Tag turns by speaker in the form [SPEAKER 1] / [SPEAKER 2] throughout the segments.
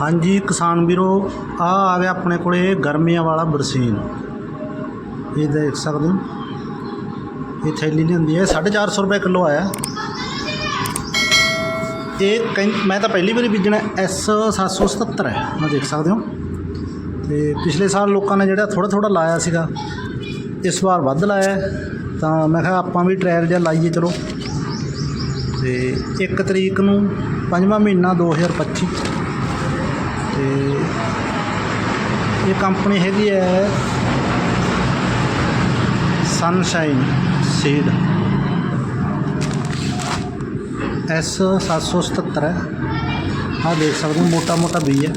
[SPEAKER 1] ਹਾਂਜੀ, ਕਿਸਾਨ ਵੀਰੋ, ਆ ਆ ਗਿਆ ਆਪਣੇ ਕੋਲੇ ਗਰਮੀਆਂ ਵਾਲਾ ਬਰਸੀਨ। ਇਹ ਦੇਖ ਸਕਦੇ ਹੋ। ਇਹ ਥੈਲੀ ਲਿਆਂਦੀ ਹੈ 450 ਰੁਪਏ ਕਿਲੋ ਆਇਆ। ਇਹ ਕਹਿੰ- ਮੈਂ ਤਾਂ ਪਹਿਲੀ ਵਾਰੀ ਬੀਜਣਾ, ਐਸ 777 ਹੈ। ਮੈਂ ਦੇਖ ਸਕਦੇ ਹੋ। ਤੇ ਪਿਛਲੇ ਸਾਲ ਲੋਕਾਂ ਨੇ ਜਿਹੜਾ ਥੋੜਾ ਥੋੜਾ ਲਾਇਆ ਸੀਗਾ, ਇਸ ਵਾਰ ਵੱਧ ਲਾਇਆ ਤਾਂ ਮੈਂ ਕਿਹਾ ਆਪਾਂ ਵੀ ਟ੍ਰਾਇਲ ਜਿਹਾ ਲਾਈਏ, ਚਲੋ। ਤੇ 1 ਤਰੀਕ ਨੂੰ ਪੰਜਵਾਂ ਮਹੀਨਾ 2025 ਤੇ ਇਹ ਕੰਪਨੀ ਹੈਗੀ ਹੈ ਸਨਸ਼ਾਈਨ ਸੀਡ ਐਸ 777 ਹੈ। ਆਹ ਦੇਖ ਸਕਦੇ ਹੋ ਮੋਟਾ ਮੋਟਾ ਬੀਜ ਹੈ,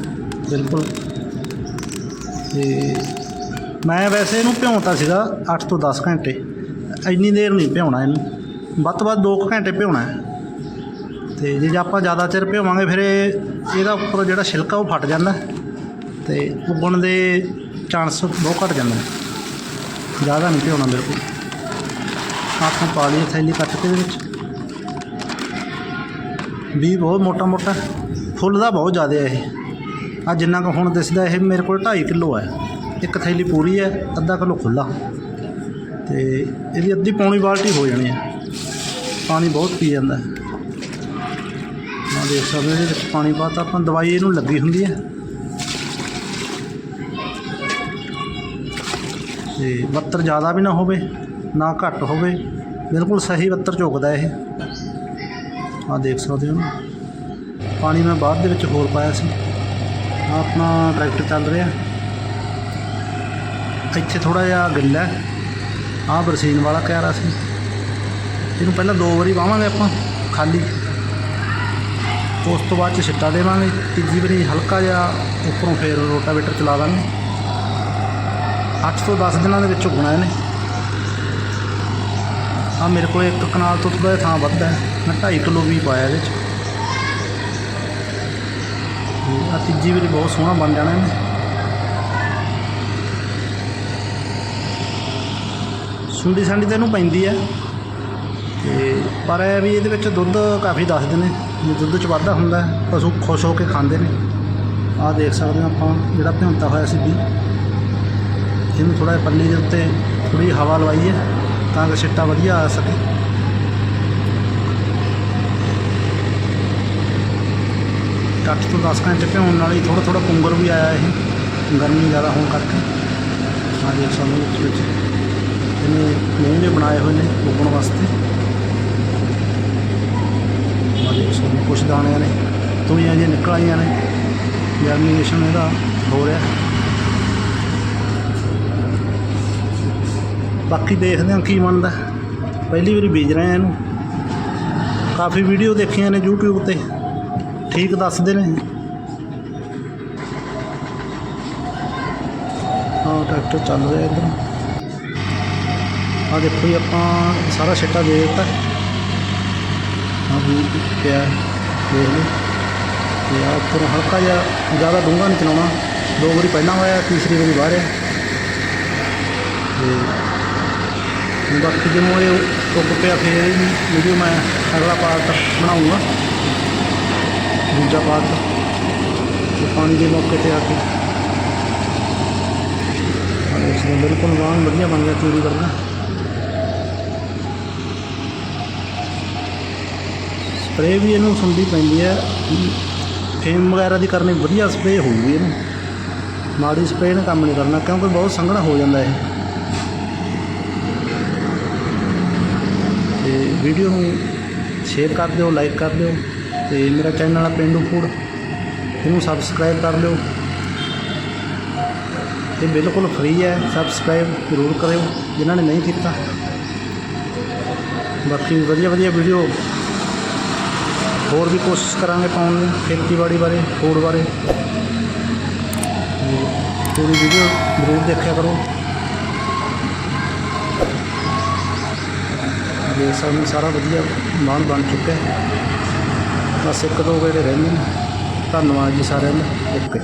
[SPEAKER 1] ਬਿਲਕੁਲ। ਤੇ ਮੈਂ ਵੈਸੇ ਇਹਨੂੰ ਭਿਉਂਤਾ ਸੀਗਾ 8 ਤੋਂ 10 ਘੰਟੇ। ਇੰਨੀ ਦੇਰ ਨਹੀਂ ਭਿਉਣਾ ਇਹਨੂੰ। ਵੱਧ ਤੋਂ ਵੱਧ 2 ਘੰਟੇ ਭਿਉਣਾ ਹੈ। ਤੇ ਜੇ ਆਪਾਂ ਜ਼ਿਆਦਾ ਚਿਰ ਭਿਓਵਾਂਗੇ ਫਿਰ ਇਹ, ਇਹਦਾ ਉੱਪਰ ਜਿਹੜਾ ਛਿਲਕਾ ਉਹ ਫਟ ਜਾਂਦਾ ਤੇ ਉੱਗਣ ਦੇ ਚਾਂਸ ਬਹੁਤ ਘਟ ਜਾਂਦੇ ਨੇ। ਜ਼ਿਆਦਾ ਨਹੀਂ ਭਿਉਣਾ ਬਿਲਕੁਲ। ਆਪਾਂ ਪਾ ਲਈ ਥੈਲੀ ਕੱਟ ਕੇ ਇਹਦੇ ਵਿੱਚ। ਵੀ ਬਹੁਤ ਮੋਟਾ ਮੋਟਾ ਫੁੱਲ ਦਾ ਬਹੁਤ ਜ਼ਿਆਦਾ ਹੈ ਇਹ। ਆ ਜਿੰਨਾ ਕੁ ਹੁਣ ਦਿਸਦਾ ਇਹ ਮੇਰੇ ਕੋਲ 2.5 ਕਿਲੋ ਹੈ। ਇੱਕ ਥੈਲੀ ਪੂਰੀ ਹੈ, ਅੱਧਾ ਕਿਲੋ ਖੁੱਲਾ ਤੇ ਇਹਦੀ ਅੱਧੀ ਪੌਣੀ ਬਾਲਟੀ ਹੋ ਜਾਣੀ ਹੈ। ਪਾਣੀ ਬਹੁਤ ਪੀ ਜਾਂਦਾ ਹੈ। ਦੇਖ ਸਕਦੇ ਹੋ ਇਹਦੇ ਵਿੱਚ ਪਾਣੀ ਪਾਤਾ ਆਪਾਂ ਦਵਾਈ ਇਹਨੂੰ ਲੱਗੀ ਹੁੰਦੀ ਹੈ। ਤੇ ਬੱਤਰ ਜ਼ਿਆਦਾ ਵੀ ਨਾ ਹੋਵੇ, ਨਾ ਘੱਟ ਹੋਵੇ। ਬਿਲਕੁਲ ਸਹੀ ਬੱਤਰ ਝੁਕਦਾ ਇਹ। ਆ ਦੇਖ ਸਕਦੇ ਹੋ ਪਾਣੀ ਮੈਂ ਬਾਅਦ ਦੇ ਵਿੱਚ ਹੋਰ ਪਾਇਆ ਸੀ। ਆਹ ਆਪਣਾ ਟਰੈਕਟਰ ਚੱਲ ਰਿਹਾ। ਇੱਥੇ ਥੋੜਾ ਜਿਹਾ ਗਿੱਲਾ ਹੈ। ਆਹ ਬਰਸੀਨ ਵਾਲਾ ਕਹਿ ਕਿਆਰਾ ਸੀ। ਇਹਨੂੰ ਪਹਿਲਾਂ ਦੋ ਵਾਰੀ ਵਾਵਾਂਗੇ ਆਪਾਂ, ਖਾਲੀ। ਉਸ ਤੋਂ ਬਾਅਦ ਚ ਛਿੱਟਾ ਦੇਵਾਂਗੇ। ਤੀਜੀ ਵਾਰੀ ਹਲਕਾ ਜਿਹਾ ਉੱਪਰੋਂ ਫੇਰ ਰੋਟਾਵੇਟਰ ਚਲਾ ਦਾਂਗੇ 8 ਤੋਂ 10 ਦਿਨਾਂ ਦੇ ਵਿੱਚ ਉਗਣਾ ਇਹਨੇ। ਆ ਮੇਰੇ ਕੋਲ ਇੱਕ ਕਨਾਲ ਤੋਂ ਥੋੜਾ ਜਿਹਾ ਥਾਂ ਵੱਧਦਾ ਮੈਂ 2.5 ਕਿਲੋ ਵੀ ਪਾਇਆ ਇਹਦੇ ਚ। ਆ ਤੀਜੀ ਵਾਰੀ ਬਹੁਤ ਸੋਹਣਾ ਬਣ ਜਾਣਾ ਇਹਨੇ। ਸੁੰਡੀ ਸੰਡੀ ਤਾਂ ਇਹਨੂੰ ਪੈਂਦੀ ਹੈ। ਤੇ ਪਰ ਇਹ ਵੀ ਇਹਦੇ ਵਿੱਚ ਦੁੱਧ ਕਾਫੀ ਦੱਸਦੇ ਨੇ। ਦੁੱਧ ਚ ਵਾਧਾ ਹੁੰਦਾ ਹੈ, ਪਸ਼ੂ ਖੁਸ਼ ਹੋ ਕੇ ਖਾਂਦੇ ਨੇ। ਆਹ ਦੇਖ ਸਕਦੇ ਹਾਂ ਆਪਾਂ ਜਿਹੜਾ ਭਿਉਂਤਾ ਹੋਇਆ ਸੀ ਵੀ ਇਹਨੂੰ ਥੋੜਾ ਜਿਹਾ ਪੱਲੀ ਦੇ ਉੱਤੇ ਥੋੜੀ ਹਵਾ ਲਵਾਈਏ ਤਾਂ ਕਿ ਛਿੱਟਾ ਵਧੀਆ ਆ ਸਕੇ। ਅੱਠ ਤੋਂ 10 ਘੰਟੇ ਭਿਉਣ ਨਾਲ ਹੀ ਥੋੜਾ ਥੋੜਾ ਪੁੰਗਰ ਵੀ ਆਇਆ ਇਹ ਗਰਮੀ ਜ਼ਿਆਦਾ ਹੋਣ ਕਰਕੇ। ਆਹ ਦੇਖ ਸਕਦੇ ਹੋ ਵਿੱਚ ਵਿੱਚ। ਇਹਨੇ ਮੂੰਹ ਦੇ ਬਣਾਏ ਹੋਏ ਨੇ ਉੱਗਣ ਵਾਸਤੇ। ਆਹ ਕੁਛ ਦਾਣਿਆਂ ਨੇ ਤੁਰੀਆਂ ਜਿਹੀਆਂ ਨਿਕਲ ਆਈਆਂ ਨੇ। ਜਰਮੀਨੇਸ਼ਨ ਇਹਦਾ ਹੋ ਰਿਹਾ। ਬਾਕੀ ਦੇਖਦੇ ਹਾਂ ਕੀ ਬਣਦਾ। ਪਹਿਲੀ ਵਾਰੀ ਬੀਜ ਰਹੇ ਆ ਇਹਨੂੰ। ਕਾਫੀ ਵੀਡੀਓ ਦੇਖੀਆਂ ਨੇ YouTube ਤੇ। ਠੀਕ ਦੱਸਦੇ ਨੇ। ਹਾਂ ਟਰੈਕਟਰ ਚੱਲ ਰਿਹਾ ਇੱਧਰ। ਆ ਦੇਖੋ ਜੀ, ਆਪਾਂ ਸਾਰਾ ਛਿੱਟਾ ਦੇ ਦਿੱਤਾ। ਆ ਵੀ ਪਿਆ ਦੇਖ ਲਓ। ਤੇ ਆ ਉੱਪਰ ਹਲਕਾ ਜਿਹਾ ਜ਼ਿਆਦਾ ਡੂੰਘਾ ਨਹੀਂ ਚਲਾਉਣਾ। ਦੋ ਵਾਰੀ ਪਹਿਲਾਂ ਹੋਇਆ, ਤੀਸਰੀ ਵਾਰੀ ਬਾਹਰ ਹੈ ਤੇ ਬਾਕੀ ਜਦੋਂ ਇਹ ਉੱਗ ਪਿਆ, ਫਿਰ ਇਹ ਵੀਡੀਓ ਮੈਂ ਅਗਲਾ ਪਾਰਟ ਬਣਾਉਂਗਾ। ਦੂਜਾ ਪਾਰਟ ਤੇ ਪਾਣੀ ਦੇ ਮੌਕੇ ਤੇ ਆ ਕੇ। ਇਸ ਦਾ ਬਿਲਕੁਲ ਵਾਂਗ ਵਧੀਆ ਬਣ ਗਿਆ, ਚੂਰੀ ਕਰਨਾ। ਸਪਰੇਅ ਵੀ ਇਹਨੂੰ ਸੁੰਡੀ ਪੈਂਦੀ ਹੈ। ਫੇਮ ਵਗੈਰਾ ਦੀ ਕਰਨੀ ਵਧੀਆ ਸਪਰੇਅ ਹੋਊਗੀ ਇਹਨੂੰ। ਮਾੜੀ ਸਪਰੇਅ ਨੇ ਕੰਮ ਨਹੀਂ ਕਰਨਾ, ਕਿਉਂਕਿ ਬਹੁਤ ਸੰਘਣਾ ਹੋ ਜਾਂਦਾ ਇਹ। ਤੇ ਵੀਡੀਓ ਨੂੰ ਸ਼ੇਅਰ ਕਰ ਦਿਓ, ਲਾਈਕ ਕਰ ਦਿਓ ਤੇ ਮੇਰਾ ਚੈਨਲ ਆ ਪਿੰਡੂ ਫੂਡ ਇਹਨੂੰ ਸਬਸਕ੍ਰਾਈਬ ਕਰ ਲਿਓ। ਇਹ ਬਿਲਕੁਲ ਫ੍ਰੀ ਹੈ ਸਬਸਕ੍ਰਾਈਬ ਜ਼ਰੂਰ ਕਰਿਓ, ਜਿਨ੍ਹਾਂ ਨੇ ਨਹੀਂ ਕੀਤਾ। ਬਾਕੀ ਵਧੀਆ ਵਧੀਆ ਵੀਡੀਓ ਹੋਰ ਵੀ ਕੋਸ਼ਿਸ਼ ਕਰਾਂਗੇ ਪਾਉਣ ਦੀ, ਖੇਤੀਬਾੜੀ ਬਾਰੇ, ਫੂਡ ਬਾਰੇ। ਪੂਰੀ ਵੀਡੀਓ ਜ਼ਰੂਰ ਦੇਖਿਆ ਕਰੋ। ਦੇਖ ਸਕਦੇ ਸਾਰਾ ਵਧੀਆ ਮਾਨ ਬਣ ਚੁੱਕਾ ਹੈ ਬਸ ਇੱਕ ਦੋ ਜਿਹੜੇ ਰਹਿੰਦੇ ਨੇ। ਧੰਨਵਾਦ ਜੀ ਸਾਰਿਆਂ ਦਾ। ਓਕੇ।